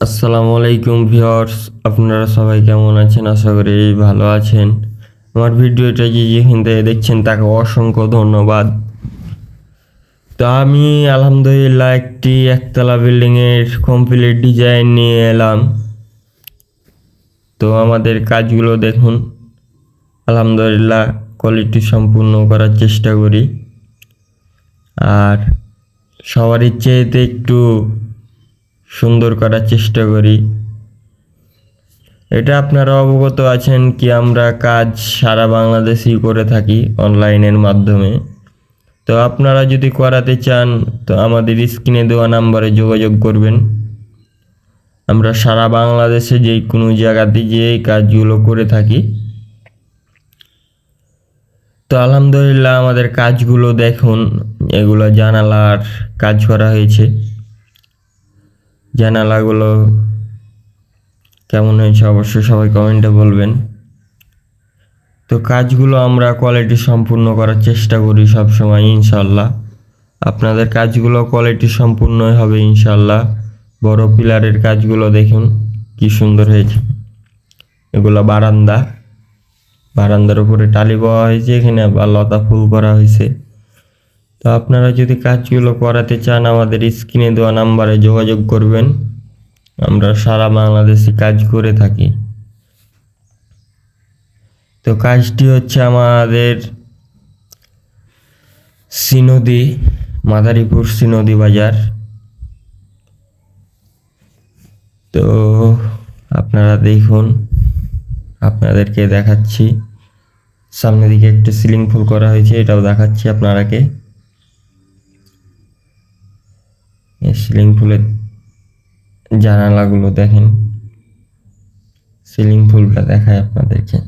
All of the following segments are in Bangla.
আসসালামু আলাইকুম ভিউয়ার্স, আপনারা সবাই কেমন আছেন? আশা করি ভালো আছেন। আমার ভিডিওটা যে যেখান থেকে দেখছেন, তাকে অসংখ্য ধন্যবাদ। তো আমি আলহামদুলিল্লাহ একটি একতলা বিল্ডিংয়ের কমপ্লিট ডিজাইন নিয়ে এলাম। তো আমাদের কাজগুলো দেখুন। আলহামদুলিল্লাহ কোয়ালিটি সম্পূর্ণ করার চেষ্টা করি। আর সবারই চেয়েতে একটু সুন্দর করার চেষ্টা করি। এটা আপনারা অবগত আছেন কি আমরা কাজ সারা বাংলাদেশেই করে থাকি অনলাইনের মাধ্যমে। তো আপনারা যদি করাতে চান, তো আমাদের স্ক্রিনে দেওয়া নাম্বারে যোগাযোগ করবেন। আমরা সারা বাংলাদেশে যে কোনো জায়গাতে যে এই কাজগুলো করে থাকি। তো আলহামদুলিল্লাহ আমাদের কাজগুলো দেখুন, এগুলো জানালার কাজ করা হয়েছে। জানালাগুলো কেমন হয়েছে অবশ্যই সবাই কমেন্টে বলবেন। তো কাজগুলো আমরা কোয়ালিটি সম্পূর্ণ করার চেষ্টা করি সব সময় ইনশাল্লাহ আপনাদের কাজগুলো কোয়ালিটি সম্পূর্ণই হবে ইনশাল্লাহ বড় পিলারের কাজগুলো দেখুন কি সুন্দর হয়েছে। এগুলো বারান্দা। বারান্দার উপরে টালি পাওয়া হয়েছে, এখানে আবার লতা ফুল করা হয়েছে। তো আপনারা যদি কাজগুলো করাতে চান, আমাদের স্ক্রিনে দেওয়া নাম্বারে যোগাযোগ করবেন। আমরা সারা বাংলাদেশে কাজ করে থাকি। তো কাজটি হচ্ছে আমাদের সিনদী, মাদারীপুর সিনদী বাজার। তো আপনারা দেখুন, আপনাদেরকে দেখাচ্ছি। সামনের দিকে একটা সিলিং ফুল করা হয়েছে, এটাও দেখাচ্ছি আপনারাকে। এই সিলিং ফুলের জানালাগুলো দেখেন। সিলিং ফুলটা দেখায় আপনাদেরকে।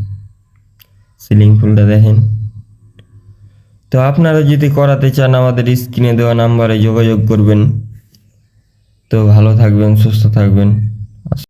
সিলিং ফুলটা দেখেন। তো আপনারা যদি করাতে চান, আমাদের স্ক্রিনে দেওয়া নাম্বারে যোগাযোগ করবেন। তো ভালো থাকবেন, সুস্থ থাকবেন।